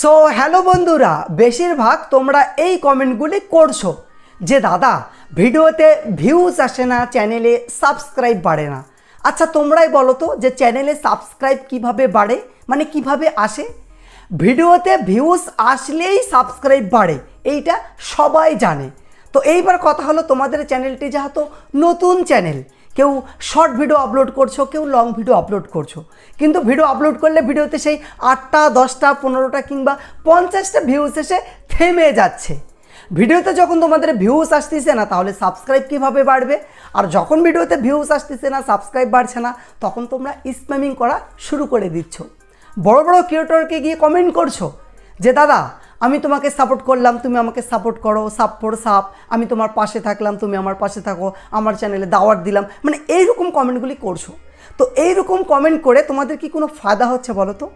So hello বন্ধুরা, বেশিরভাগ তোমরা এই কমেন্টগুলি করছ। যে দাদা, ভিডিওতে ভিউজ আসে না চ্যানেলে সাবস্ক্রাইব বাড়ে না। আচ্ছা তোমরাই বলো তো যে চ্যানেলে সাবস্ক্রাইব কীভাবে বাড়ে? মানে কীভাবে আসে? ভিডিওতে ভিউজ আসলেই সাবস্ক্রাইব বাড়ে, এইটা সবাই জানে। তো এইবার কথা হলো তোমাদের চ্যানেলটি যেহেতু নতুন চ্যানেল কেউ শর্ট ভিডিও আপলোড করছ, কেউ লং ভিডিও আপলোড করছ। কিন্তু ভিডিও আপলোড করলে ভিডিওতে সেই আটটা, দশটা, পনেরোটা কিংবা পঞ্চাশটা ভিউজ এসে থেমে যাচ্ছে। ভিডিওতে যখন তোমাদের ভিউজ আসতেছে না, তাহলে সাবস্ক্রাইব কীভাবে বাড়বে? আর যখন ভিডিওতে ভিউজ আসতেছে না সাবস্ক্রাইব বাড়ছে না, তখন তোমরা স্প্যামিং করা শুরু করে দিচ্ছ। বড় বড় ক্রিয়েটরকে গিয়ে কমেন্ট করছ যে, দাদা আমি তোমাকে সাপোর্ট করলাম, তুমি আমাকে সাপোর্ট করো, সাপ ফোর সাপ। আমি তোমার পাশে থাকলাম, তুমি আমার পাশে থাকো, আমার চ্যানেলে দাওয়াত দিলাম। মানে এইরকম কমেন্টগুলি করছ। তো এইরকম কমেন্ট করে তোমাদের কি কোনো ফায়দা হচ্ছে বলো তো?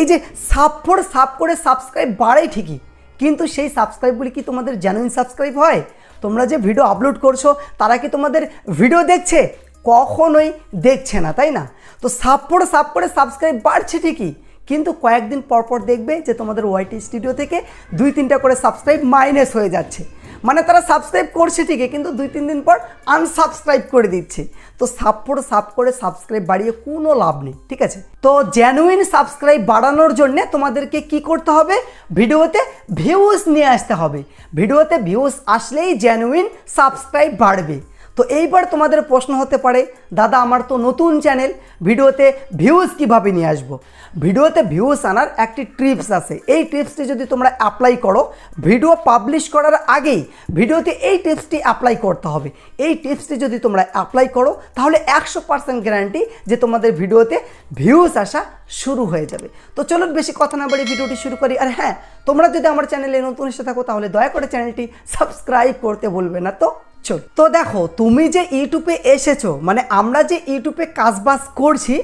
এই যে সাপ ফোর সাপ করে সাবস্ক্রাইব বাড়ে ঠিকই, কিন্তু সেই সাবস্ক্রাইবগুলি কি তোমাদের জেনুইন সাবস্ক্রাইব হয়? তোমরা যে ভিডিও আপলোড করছ, তারা কি তোমাদের ভিডিও দেখছে? কখনোই দেখছে না, তাই না? তো সাপ করে সাপ করে সাবস্ক্রাইব বাড়ছে ঠিকই কিন্তু কয়েকদিন পর পর দেখবে যে তোমাদের ওয়াইটি স্টুডিও থেকে দুই তিনটা করে সাবস্ক্রাইব মাইনাস হয়ে যাচ্ছে। মানে তারা সাবস্ক্রাইব করছে ঠিকই, কিন্তু দুই তিন দিন পর আনসাবস্ক্রাইব করে দিচ্ছে। তো সাপ করে সাপ করে সাবস্ক্রাইব বাড়িয়ে কোনো লাভ নেই, ঠিক আছে? তো জেনুইন সাবস্ক্রাইব বাড়ানোর জন্য তোমাদেরকে কি করতে হবে? ভিডিওতে ভিউজ নিয়ে আসতে হবে। ভিডিওতে ভিউজ আসলেই জেনুইন সাবস্ক্রাইব বাড়বে। তো এইবার তোমাদের প্রশ্ন হতে পারে, দাদা, আমার তো নতুন চ্যানেল, ভিডিওতে ভিউজ কীভাবে নিয়ে আসব? ভিডিওতে ভিউজ আনার একটি ট্রিপস আছে। এই টিপসটি যদি তোমরা অ্যাপ্লাই করো, ভিডিও পাবলিশ করার আগেই ভিডিওতে এই টিপসটি অ্যাপ্লাই করতে হবে। এই টিপসটি যদি তোমরা অ্যাপ্লাই করো, তাহলে একশো পার্সেন্ট গ্যারান্টি যে তোমাদের ভিডিওতে ভিউজ আসা শুরু হয়ে যাবে। তো চলুন বেশি কথা না বাড়ি ভিডিওটি শুরু করি। আর হ্যাঁ তোমরা যদি আমার চ্যানেলে নতুন এসে থাকো, তাহলে দয়া করে চ্যানেলটি সাবস্ক্রাইব করতে ভুলবে না। তো চল তো দেখো, তুমি যে ইউটিউবে এসেছ মানে আমরা যে ইউটিউবে কাজবাজ করছি,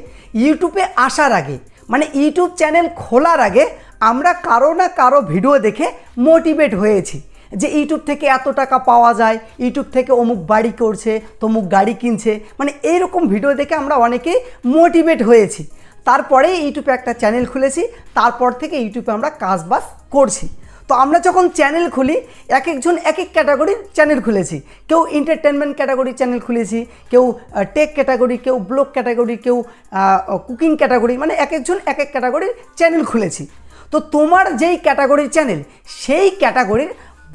ইউটিউবে আসার আগে মানে ইউটিউব চ্যানেল খোলার আগে, আমরা কারও না কারও ভিডিও দেখে মোটিভেট হয়েছি যে ইউটিউব থেকে এত টাকা পাওয়া যায়, ইউটিউব থেকে অমুক বাড়ি করছে, তমুক গাড়ি কিনছে মানে এইরকম ভিডিও দেখে আমরা অনেকেই মোটিভেট হয়েছি। তারপরে ইউটিউবে একটা চ্যানেল খুলেছি, তারপর থেকে ইউটিউবে আমরা কাজবাজ করছি। তো আমরা যখন চ্যানেল খুলি এক একজন এক এক ক্যাটাগরির চ্যানেল খুলেছি। কেউ এন্টারটেনমেন্ট ক্যাটাগরির চ্যানেল খুলেছি, কেউ টেক ক্যাটাগরি কেউ ব্লগ ক্যাটাগরি কেউ কুকিং ক্যাটাগরি মানে এক একজন এক এক ক্যাটাগরির চ্যানেল খুলেছি। তো তোমার যেই ক্যাটাগরির চ্যানেল সেই ক্যাটাগরির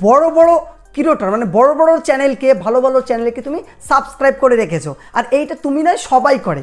বড় বড় কিরোটার মানে বড় বড় চ্যানেলকে ভালো ভালো চ্যানেলকে তুমি সাবস্ক্রাইব করে রেখেছো। আর এইটা তুমি নয়, সবাই করে।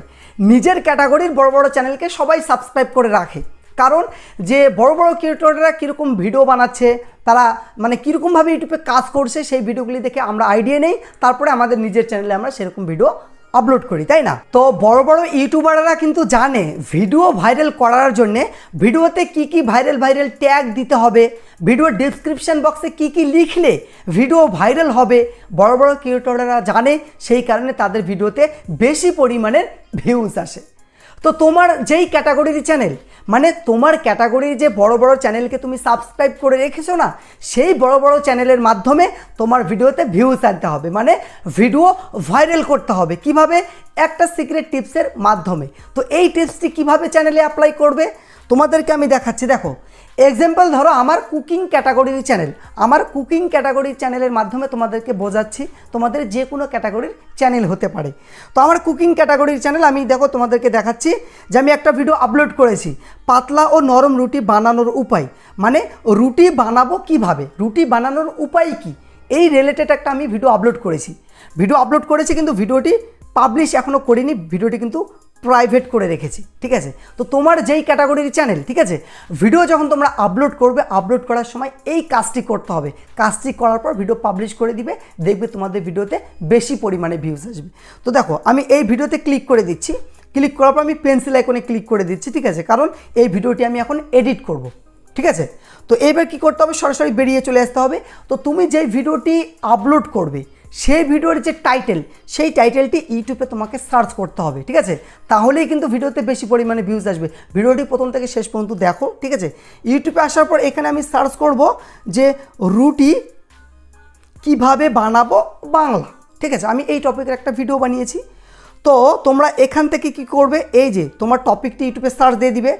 নিজের ক্যাটাগরির বড় বড় চ্যানেলকে সবাই সাবস্ক্রাইব করে রাখে। কারণ যে বড় বড় ক্রিয়েটররা কীরকম ভিডিও বানাচ্ছে, তারা মানে কীরকমভাবে ইউটিউবে কাজ করছে, সেই ভিডিওগুলি দেখে আমরা আইডিয়া নেই, তারপরে আমাদের নিজের চ্যানেলে আমরা সেরকম ভিডিও আপলোড করি, তাই না? তো বড় বড় ইউটিউবাররা কিন্তু জানে ভিডিও ভাইরাল করার জন্যে ভিডিওতে কি কি ভাইরাল ভাইরাল ট্যাগ দিতে হবে ভিডিও ডিসক্রিপশন বক্সে কি কি লিখলে ভিডিও ভাইরাল হবে, বড় বড় ক্রিয়েটররা জানে, সেই কারণে তাদের ভিডিওতে বেশি পরিমাণের ভিউজ আসে। তো তোমার যেই ক্যাটাগরির চ্যানেল মানে তোমার ক্যাটাগরির যে বড় বড় চ্যানেলকে তুমি সাবস্ক্রাইব করে রেখেছো না, সেই বড় বড় চ্যানেলের মাধ্যমে তোমার ভিডিওতে ভিউজ আনতে হবে। মানে ভিডিও ভাইরাল করতে হবে। কীভাবে? একটা সিক্রেট টিপসের মাধ্যমে। তো এই টিপসটি কীভাবে চ্যানেলে অ্যাপ্লাই করবে? তোমাদেরকে আমি দেখাচ্ছি। দেখো এক্সাম্পল ধরো, আমার কুকিং ক্যাটাগরির চ্যানেল আমার কুকিং ক্যাটাগরির চ্যানেলের মাধ্যমে তোমাদেরকে বোঝাচ্ছি, তোমাদের যে কোনো ক্যাটাগরির চ্যানেল হতে পারে। তো আমার কুকিং ক্যাটাগরির চ্যানেল আমি দেখো তোমাদেরকে দেখাচ্ছি, যে আমি একটা ভিডিও আপলোড করেছি। পাতলা ও নরম রুটি বানানোর উপায়। মানে রুটি বানাবো কীভাবে? রুটি বানানোর উপায় কি? এই রিলেটেড একটা আমি ভিডিও আপলোড করেছি। ভিডিও আপলোড করেছি কিন্তু ভিডিওটি পাবলিশ এখনও করিনি। ভিডিওটি কিন্তু প্রাইভেট করে রেখেছি, ঠিক আছে? তো তোমার যেই ক্যাটাগরির চ্যানেল ঠিক আছে? ভিডিও যখন তোমরা আপলোড করবে আপলোড করার সময় এই কাজটি করতে হবে। কাজটি করার পর ভিডিও পাবলিশ করে দিবে, দেখবে তোমাদের ভিডিওতে বেশি পরিমাণে ভিউজ আসবে। তো দেখো, আমি এই ভিডিওতে ক্লিক করে দিচ্ছি। ক্লিক করার পর আমি পেন্সিল আইকনে ক্লিক করে দিচ্ছি, ঠিক আছে? কারণ এই ভিডিওটি আমি এখন এডিট করব, ঠিক আছে? তো এবার কি করতে হবে? সরাসরি বেরিয়ে চলে আসতে হবে। তো তুমি যেই ভিডিওটি আপলোড করবে সেই ভিডিওর যে টাইটেল সেই টাইটেলটি ইউটিউবে তোমাকে সার্চ করতে হবে, ঠিক আছে? তাহলেই কিন্তু ভিডিওতে বেশি পরিমাণে ভিউজ আসবে। ভিডিওটি প্রথম থেকে শেষ পর্যন্ত দেখো, ঠিক আছে? ইউটিউবে আসার পর এখানে আমি সার্চ করব যে রুটি কীভাবে বানাবো বাংলা, ঠিক আছে? আমি এই টপিকের একটা ভিডিও বানিয়েছি। তো তোমরা এখান থেকে কি করবে? এই যে, তোমার টপিকটি ইউটিউবে সার্চ দিয়ে দিবে।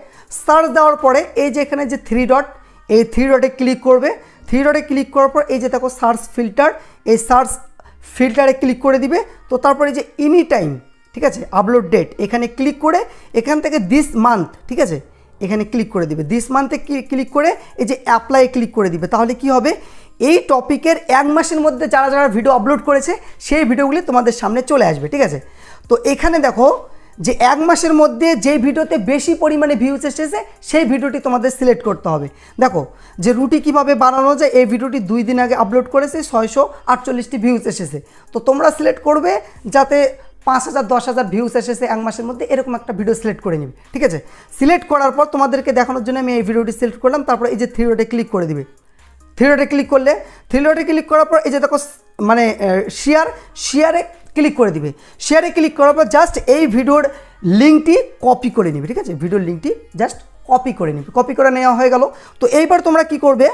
সার্চ দেওয়ার পরে এই যে এখানে যে থ্রি ডট এই থ্রি ডটে ক্লিক করবে। থ্রি ডটে ক্লিক করার পর এই যে দেখো সার্চ ফিল্টার এই সার্চ ফিল্টারে ক্লিক করে দিবে। তো তারপরে যে এনি টাইম ঠিক আছে আপলোড ডেট এখানে ক্লিক করে এখান থেকে দিস মান্থ ঠিক আছে, এখানে ক্লিক করে দিবে। দিস মান্থে ক্লিক করে এই যে অ্যাপ্লাই ক্লিক করে দিবে। তাহলে কি হবে? এই টপিকের এক মাসের মধ্যে যারা যারা ভিডিও আপলোড করেছে, সেই ভিডিওগুলি তোমাদের সামনে চলে আসবে, ঠিক আছে? তো এখানে দেখো যে এক মাসের মধ্যে যে ভিডিওতে বেশি পরিমাণে ভিউজ এসেছে, সেই ভিডিওটি তোমাদের সিলেক্ট করতে হবে। দেখো, যে রুটি কীভাবে বানানো যায়, এই ভিডিওটি দুই দিন আগে আপলোড করেছে, ছয়শো আটচল্লিশটি ভিউজ এসেছে। তো তোমরা সিলেক্ট করবে, যাতে পাঁচ হাজার দশ হাজার ভিউজ এসেছে এক মাসের মধ্যে, এরকম একটা ভিডিও সিলেক্ট করে নিবে, ঠিক আছে? সিলেক্ট করার পর তোমাদেরকে দেখানোর জন্য আমি এই ভিডিওটি সিলেক্ট করলাম, তারপর এই যে থ্রিওটে ক্লিক করে দিবে। থ্রিওটে ক্লিক করলে থ্রি ডটে ক্লিক করার পর এই যে দেখো মানে শেয়ার শেয়ারে ক্লিক করে দিবে। শেয়ারে ক্লিক করার পর জাস্ট এই ভিডিওর লিঙ্কটি কপি করে নিবে, ঠিক আছে? ভিডিওর লিঙ্কটি জাস্ট কপি করে নিবে। কপি করে নেওয়া হয়ে গেল। তো এইবার তোমরা কি করবে?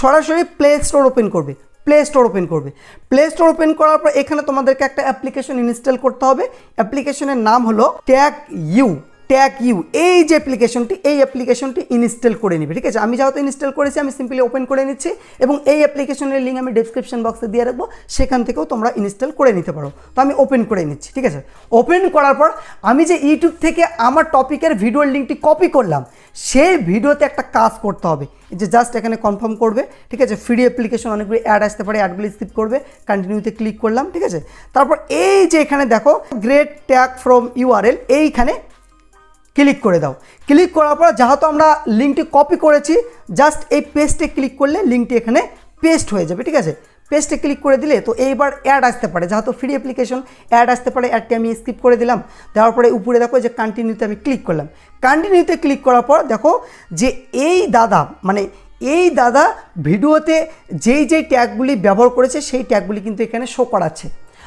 সরাসরি প্লে স্টোর ওপেন করবে। প্লে স্টোর ওপেন করবে। প্লে স্টোর ওপেন করার পর এখানে তোমাদেরকে একটা অ্যাপ্লিকেশন ইনস্টল করতে হবে। অ্যাপ্লিকেশনের নাম হলো ট্যাগ ইউ ট্যাগ ইউ এই যে অ্যাপ্লিকেশনটি এই অ্যাপ্লিকেশনটি ইনস্টল করে নিবে, ঠিক আছে? আমি যেহেতু ইনস্টল করেছি, আমি সিম্পলি ওপেন করে নিচ্ছি এবং এই অ্যাপ্লিকেশনের লিঙ্ক আমি ডিসক্রিপশন বক্সে দিয়ে রাখব, সেখান থেকেও তোমরা ইনস্টল করে নিতে পারো। তো আমি ওপেন করে নিচ্ছি, ঠিক আছে? ওপেন করার পর আমি যে ইউটিউব থেকে আমার টপিকের ভিডিওর লিঙ্কটি কপি করলাম, সেই ভিডিওতে একটা কাজ করতে হবে। যে জাস্ট এখানে কনফার্ম করবে, ঠিক আছে? ফ্রি অ্যাপ্লিকেশন অনেকগুলি অ্যাড আসতে পারে অ্যাডগুলি স্কিপ করবে কন্টিনিউতে ক্লিক করলাম, ঠিক আছে? তারপর এই যে এখানে দেখো গ্রেট ট্যাগ ফ্রম ইউআরএল এইখানে ক্লিক করে দাও। ক্লিক করার পর যেহেতু আমরা লিঙ্কটি কপি করেছি জাস্ট এই পেস্টে ক্লিক করলে লিঙ্কটি এখানে পেস্ট হয়ে যাবে, ঠিক আছে? পেস্টে ক্লিক করে দিলে তো এইবার অ্যাড আসতে পারে। যেহেতু ফ্রি অ্যাপ্লিকেশন অ্যাড আসতে পারে অ্যাডটি আমি স্কিপ করে দিলাম। দেওয়ার পরে উপরে দেখো যে কন্টিনিউতে আমি ক্লিক করলাম। কন্টিনিউতে ক্লিক করার পর দেখো যে এই দাদা মানে এই দাদা ভিডিওতে যেই যেই ট্যাগগুলি ব্যবহার করেছে, সেই ট্যাগগুলি কিন্তু এখানে শো করাচ্ছে।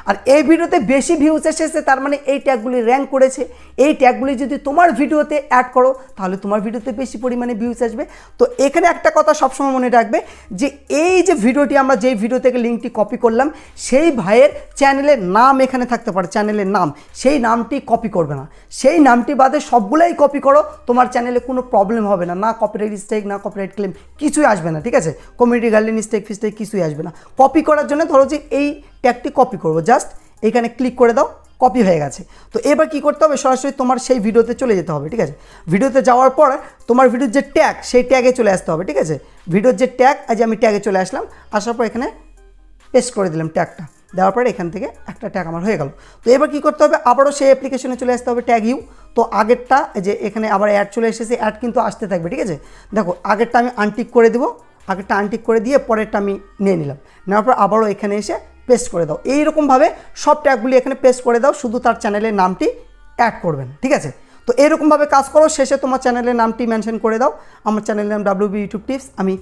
আর এই ভিডিওতে বেশি ভিউজ এসেছে, তার মানে এই ট্যাগগুলি র্যাঙ্ক করেছে। এই ট্যাগগুলি যদি তোমার ভিডিওতে অ্যাড করো, তাহলে তোমার ভিডিওতে বেশি পরিমাণে ভিউজ আসবে। তো এখানে একটা কথা সবসময় মনে রাখবে যে, এই যে ভিডিওটি আমরা যেই ভিডিও থেকে লিঙ্কটি কপি করলাম, সেই ভাইয়ের চ্যানেলের নাম এখানে থাকতে পারে চ্যানেলের নাম। সেই নামটি কপি করবে না। সেই নামটি বাদে সবগুলাই কপি করো, তোমার চ্যানেলে কোনো প্রবলেম হবে না। না কপিরাইট স্টেক না কপিরাইট ক্লেম কিছুই আসবে না, ঠিক আছে? কমিউনিটি গাইডলাইন স্টেক ফিস্টেক কিছুই আসবে না। কপি করার জন্য ধরো যে এই ট্যাগটি কপি করব। জাস্ট এখানে ক্লিক করে দাও কপি হয়ে গেছে। তো এবার কি করতে হবে? সরাসরি তোমার সেই ভিডিওতে চলে যেতে হবে, ঠিক আছে? ভিডিওতে যাওয়ার পর তোমার ভিডিওর যে ট্যাগ সেই ট্যাগে চলে আসতে হবে, ঠিক আছে? ভিডিওর যে ট্যাগ আজ আমি ট্যাগে চলে আসলাম। আসার পর এখানে পেস্ট করে দিলাম ট্যাগটা দেওয়ার পরে এখান থেকে একটা ট্যাগ আমার হয়ে গেল। তো এবার কি করতে হবে? আবারও সেই অ্যাপ্লিকেশনে চলে আসতে হবে ট্যাগ ইউ তো আগেরটা যে এখানে আবার অ্যাড চলে এসেছে অ্যাড কিন্তু আসতে থাকবে, ঠিক আছে? দেখো, আগেরটা আমি আনটিক করে দেবো। আগেরটা আনটিক করে দিয়ে পরেরটা আমি নিয়ে নিলাম। নেওয়ার পর আবারও এখানে এসে পেস্ট করে দাও। এইরকমভাবে সব ট্যাগগুলি এখানে পেস্ট করে দাও, শুধু তার চ্যানেলের নামটি অ্যাড করবেন, ঠিক আছে? তো এরকমভাবে কাজ করো, শেষে তোমার চ্যানেলের নামটি মেনশন করে দাও। আমার চ্যানেলের নাম ডাব্লিউ বি ইউটিউব টিপস আমি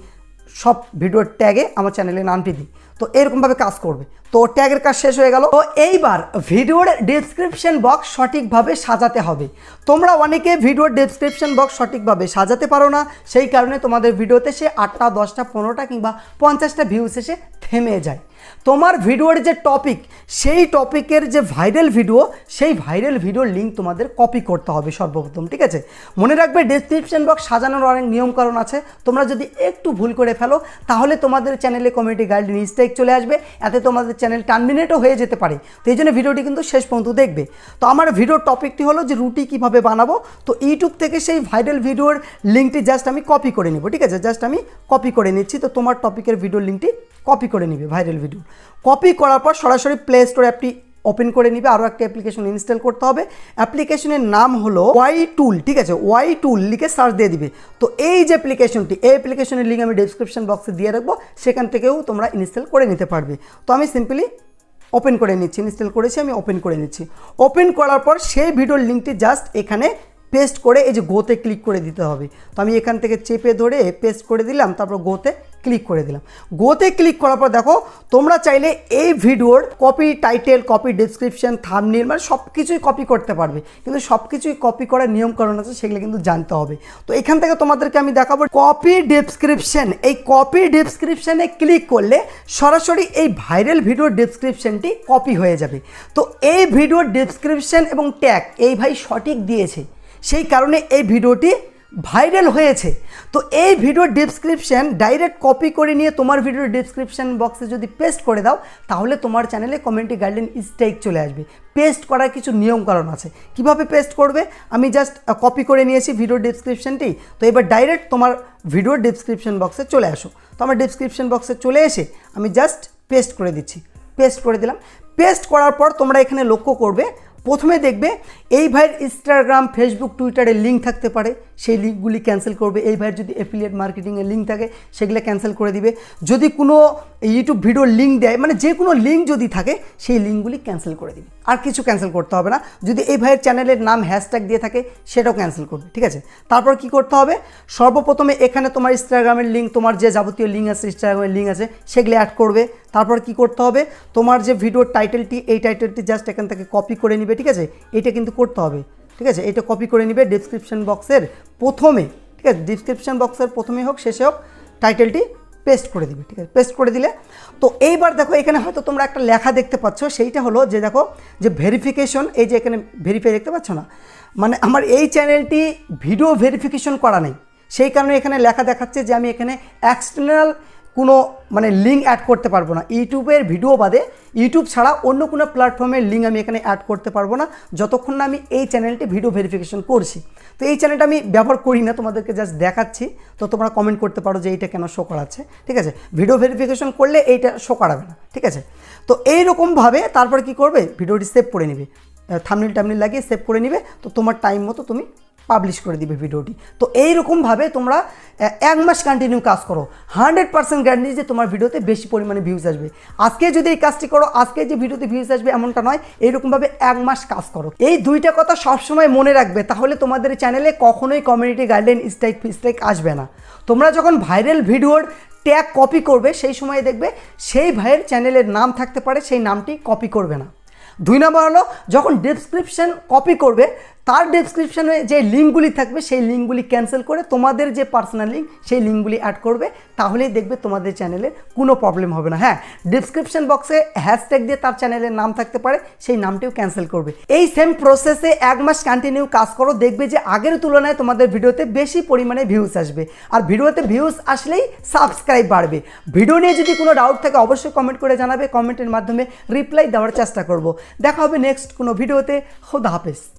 সব ভিডিওর ট্যাগে আমার চ্যানেলের নামটি দিই। তো এরকমভাবে কাজ করবে। তো ট্যাগের কাজ শেষ হয়ে গেল। তো এইবার ভিডিওর ডেসক্রিপশন বক্স সঠিকভাবে সাজাতে হবে। তোমরা অনেকে ভিডিওর ডেসক্রিপশন বক্স সঠিকভাবে সাজাতে পারো না, সেই কারণে তোমাদের ভিডিওতে সে আটটা, দশটা, পনেরোটা কিংবা পঞ্চাশটা ভিউস এসে থেমে যায়। তোমার ভিডিওর যে টপিক সেই টপিকের যে ভাইরাল ভিডিও সেই ভাইরাল ভিডিওর লিঙ্ক তোমাদের কপি করতে হবে সর্বপ্রথম, ঠিক আছে? মনে রাখবে ডেসক্রিপশন বক্স সাজানোর অনেক নিয়মকানুন আছে। তোমরা যদি একটু ভুল করে ফেলো, তাহলে তোমাদের চ্যানেলে কমিউনিটি গাইড মিস্টেক চলে আসবে। এতে তোমাদের চ্যানেল টার্মিনেটও হয়ে যেতে পারে। তো এই জন্য ভিডিওটি কিন্তু শেষ পর্যন্ত দেখবে। তো আমার ভিডিওর টপিকটি হলো যে রুটি কীভাবে বানাবো। তো ইউটিউব থেকে সেই ভাইরাল ভিডিওর লিঙ্কটি জাস্ট আমি কপি করে নেব, ঠিক আছে? জাস্ট আমি কপি করে নিচ্ছি। তো তোমার টপিকের ভিডিওর লিঙ্কটি কপি করে নিবে ভাইরাল ভিডিও কপি করার পর সরাসরি প্লে স্টোর অ্যাপটি ওপেন করে নিবে, আরও একটা অ্যাপ্লিকেশন ইনস্টল করতে হবে। অ্যাপ্লিকেশনের নাম হলো ওয়াই টুল ঠিক আছে? ওয়াই টুল লিখে সার্চ দিয়ে দিবে। তো এই যে অ্যাপ্লিকেশনটি এই অ্যাপ্লিকেশনের লিঙ্ক আমি ডিসক্রিপশন বক্সে দিয়ে রাখব, সেখান থেকেও তোমরা ইনস্টল করে নিতে পারবে। তো আমি সিম্পলি ওপেন করে নিচ্ছি ইনস্টল করেছি, আমি ওপেন করে নিচ্ছি। ওপেন করার পর সেই ভিডিওর লিঙ্কটি জাস্ট এখানে পেস্ট করে এই যে গোতে ক্লিক করে দিতে হবে। তো আমি এখান থেকে চেপে ধরে পেস্ট করে দিলাম, তারপর গোতে ক্লিক করে দিলাম। গোতে ক্লিক করার পর দেখো, তোমরা চাইলে এই ভিডিওর copy title copy description thumbnail মানে সব কিছুই কপি করতে পারবে। কিন্তু সব কিছুই কপি করার নিয়মকানুন আছে, সেগুলো কিন্তু জানতে হবে। তো এখান থেকে তোমাদেরকে আমি দেখাবো কপি ডেসক্রিপশন এই কপি ডেসক্রিপশনে ক্লিক করলে সরাসরি এই ভাইরাল ভিডিওর ডেসক্রিপশনটি কপি হয়ে যাবে। তো এই ভিডিওর ডেসক্রিপশন এবং ট্যাগ এই ভাই সঠিক দিয়েছে। সেই কারণে এই ভিডিওটি ভাইরাল হয়েছে। তো এই ভিডিওর ডিসক্রিপশন ডাইরেক্ট কপি করে নিয়ে তোমার ভিডিওর ডিসক্রিপশন বক্সে যদি পেস্ট করে দাও, তাহলে তোমার চ্যানেলে কমিউনিটি গাইডলাইন স্ট্রাইক চলে আসবে। পেস্ট করার কিছু নিয়মকানুন আছে। কীভাবে পেস্ট করবে? আমি জাস্ট কপি করে নিয়েছি ভিডিও ডিসক্রিপশনটি তো এবার ডাইরেক্ট তোমার ভিডিওর ডিসক্রিপশন বক্সে চলে আসো। তো আমার ডিসক্রিপশন বক্সে চলে এসে আমি জাস্ট পেস্ট করে দিচ্ছি। পেস্ট করে দিলাম। পেস্ট করার পর তোমরা এখানে লক্ষ্য করবে, প্রথমে দেখবে এই ভাইয়ের ইনস্টাগ্রাম ফেসবুক টুইটারে লিঙ্ক থাকতে পারে। সেই লিঙ্কগুলি ক্যান্সেল করবে। এই ভাইয়ের যদি অ্যাফিলিয়েট মার্কেটিংয়ের লিঙ্ক থাকে, সেগুলো ক্যান্সেল করে দিবে। যদি কোনো ইউটিউব ভিডিওর লিঙ্ক দেয় মানে যে কোনো লিঙ্ক যদি থাকে, সেই লিঙ্কগুলি ক্যান্সেল করে দিবে। আর কিছু ক্যান্সেল করতে হবে না। যদি এই ভাইয়ের চ্যানেলের নাম হ্যাশট্যাগ দিয়ে থাকে, সেটাও ক্যান্সেল করবে, ঠিক আছে? তারপর কি করতে হবে? সর্বপ্রথমে এখানে তোমার ইনস্টাগ্রামের লিঙ্ক তোমার যে যাবতীয় লিঙ্ক আছে ইনস্টাগ্রামের লিঙ্ক আছে, সেগুলো অ্যাড করবে। তারপর কি করতে হবে? তোমার যে ভিডিওর টাইটেলটি এই টাইটেলটি জাস্ট এখান থেকে কপি করে নিবে, ঠিক আছে? এটা কিন্তু করতে হবে। ঠিক আছে? এটা কপি করে নিবে ডিসক্রিপশন বক্সের প্রথমে, ঠিক আছে? ডিসক্রিপশন বক্সের প্রথমে হোক, শেষে হোক টাইটেলটি পেস্ট করে দিবে, ঠিক আছে? পেস্ট করে দিলে, তো এইবার দেখো এখানে হয়তো তোমরা একটা লেখা দেখতে পাচ্ছ, সেইটা হলো যে দেখো, যে ভেরিফিকেশন এই যে এখানে ভেরিফাই দেখতে পাচ্ছ না? মানে আমার এই চ্যানেলটি ভিডিও ভেরিফিকেশন করা নেই। সেই কারণে এখানে লেখা দেখাচ্ছে যে আমি এখানে এক্সটার্নাল কোনো মানে লিঙ্ক অ্যাড করতে পারব না। ইউটিউবের ভিডিও বাদে ইউটিউব ছাড়া অন্য কোনো প্ল্যাটফর্মের লিঙ্ক আমি এখানে অ্যাড করতে পারব না। যতক্ষণ না আমি এই চ্যানেলটি ভিডিও ভেরিফিকেশন করছি। তো এই চ্যানেলটা আমি ব্যবহার করি না, তোমাদেরকে জাস্ট দেখাচ্ছি। তো তোমরা কমেন্ট করতে পারো যে এইটা কেন শো করাচ্ছে। ঠিক আছে? ভিডিও ভেরিফিকেশন করলে এইটা শো করাবে না। ঠিক আছে? তো এইরকমভাবে তারপর কি করবে? ভিডিওটি সেভ করে নিবে। থামনিল টামনিল লাগিয়ে সেভ করে নিবে। তো তোমার টাইম মতো তুমি পাবলিশ করে দিবে ভিডিওটি। তো এইরকমভাবে তোমরা এক মাস কন্টিনিউ কাজ করো। হান্ড্রেড পার্সেন্ট গ্যারান্টি যে তোমার ভিডিওতে বেশি পরিমাণে ভিউজ আসবে। আজকে যদি এই কাজটি করো, আজকে যে ভিডিওতে ভিউজ আসবে এমনটা নয়, এইরকমভাবে এক মাস কাজ করো। এই দুইটা কথা সবসময় মনে রাখবে, তাহলে তোমাদের চ্যানেলে কখনোই কমিউনিটি গাইডলাইন স্ট্রাইক স্ট্রাইক আসবে না। তোমরা যখন ভাইরাল ভিডিওর ট্যাগ কপি করবে, সেই সময় দেখবে সেই ভাইয়ের চ্যানেলের নাম থাকতে পারে, সেই নামটি কপি করবে না। দুই নম্বর হলো, যখন ডেসক্রিপশন কপি করবে তার ডেসক্রিপশনে যে লিঙ্কগুলি থাকবে, সেই লিঙ্কগুলি ক্যান্সেল করে তোমাদের যে পার্সোনাল লিঙ্ক সেই লিঙ্কগুলি অ্যাড করবে, তাহলেই দেখবে তোমাদের চ্যানেলের কোনো প্রবলেম হবে না। হ্যাঁ ডিসক্রিপশন বক্সে হ্যাশট্যাগ দিয়ে তার চ্যানেলের নাম থাকতে পারে, সেই নামটিও ক্যান্সেল করবে। এই সেম প্রসেসে এক মাস কন্টিনিউ কাজ করো, দেখবে যে আগের তুলনায় তোমাদের ভিডিওতে বেশি পরিমাণে ভিউজ আসবে। আর ভিডিওতে ভিউজ আসলেই সাবস্ক্রাইব বাড়বে। ভিডিও নিয়ে যদি কোনো ডাউট থাকে, অবশ্যই কমেন্ট করে জানাবে কমেন্টের মাধ্যমে রিপ্লাই দেওয়ার চেষ্টা করব। দেখা হবে নেক্সট কোনো ভিডিওতে খোদা হাফেজ।